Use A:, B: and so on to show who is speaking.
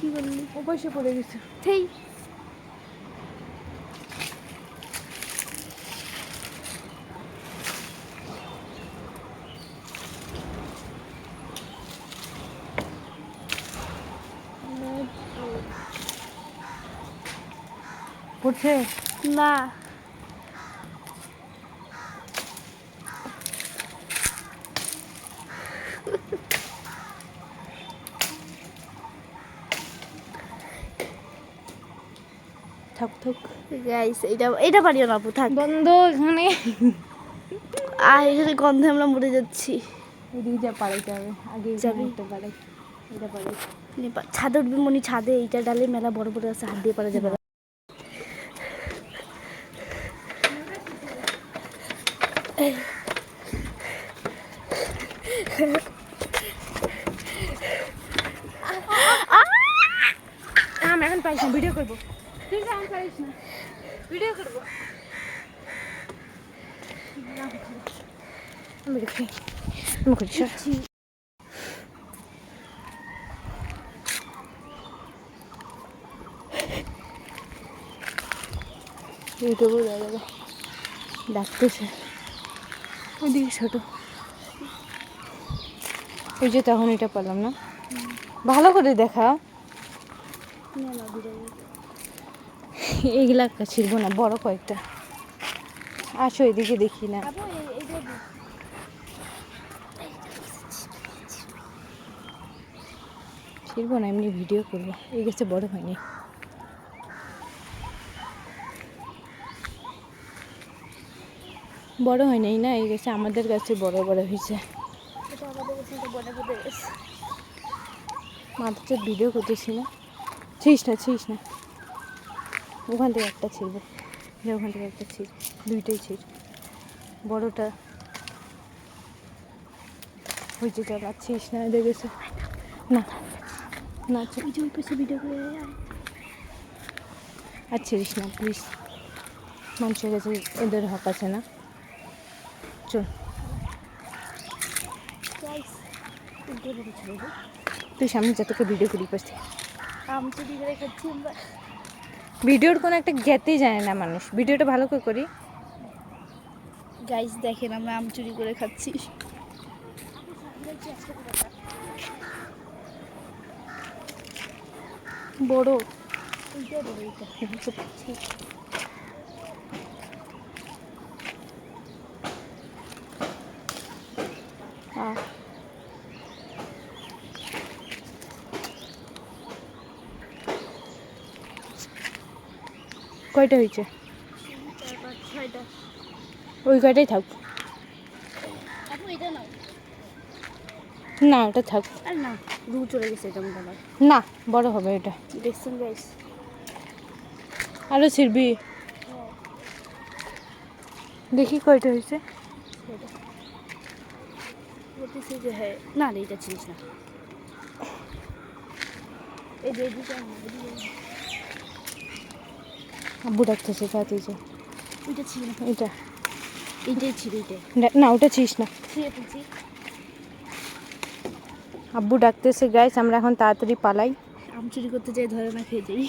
A: কি করলি
B: ও পয়সা পড়ে গেছে।
A: সেই
B: পড়ছে?
A: না।
B: থাক থাক
A: গাইস এটা এটা পারিও না আপু থাক
B: বন্ধ এখানে
A: আর এখানে গন্ধে আমরা মরে যাচ্ছি
B: এদিকে যা পাড়াইতে হবে আগে
A: যাবি?
B: যাবি পাড়াই এটা পাড়াই
A: ছাদে উঠবি মনি ছাদে এইটা ডালে মেলা বড় বড় আছে হাত দিয়ে পারা যাবে
B: এখন পাইছি ভিডিও করব ভিডিও করব ইউটিউবে যাবে ডাকতেছে ওইদিকে ছোট ওই যে তখন এটা পেলাম না ভালো করে দেখা
A: না।
B: এইগুলা ছিড়বো না বড় কয়েকটা। আসো এদিকে দেখি না। ছিড়বো না এমনি ভিডিও করব। এই গাছে বড় হয়নি। বড় হয় নাই না এই গাছে আমাদের কাছে বড় বড় হয়েছে। মাত্র ভিডিও করতেছি না। ছিস না ছিস না। ওখান থেকে একটা ছিড়ব। যে ওখান থেকে একটা ছিড় দুইটাই ছিড়। বড়টা ওই যে চল আর না দেখেছে না না
A: ওই যে পাশে ভিডিও করে।
B: আর ছিড়িস না প্লিজ মানুষের কাছে এদের হক আছে না। চল। তুই সামনে যতকে ভিডিও করি পারছি
A: আম চুরি করে খাচ্ছি আমরা।
B: ভিডিওর কোনো একটা জ্ঞাতেই জানে না মানুষ। ভিডিওটা ভালো করে করি।
A: গাইস দেখেন আমরা আম চুরি করে খাচ্ছি।
B: বড়। আহ। কয়টা হয়েছে? ওই কয়টাই থাক।
A: এটা
B: না, ওটা থাক।
A: না রু চলে গেছে এটা
B: না বড় হবে এটা।
A: দেখছেন গাইস
B: আরও ছিড়বি? দেখি কয়টা হয়েছে।
A: হ্যাঁ না, এটা চিনিস না। এই
B: আব্বু ডাকতেছে তাড়াতাড়ি যা।
A: ওইটা ছিল।
B: এটা।
A: এইটাই ছিল এইটাই।
B: না ওটা ছিস না। আব্বু ডাকতেছে গাইস আমরা এখন তাড়াতাড়ি পালাই।
A: আম চুরি করতে যাই ধরে না খেয়ে যাই।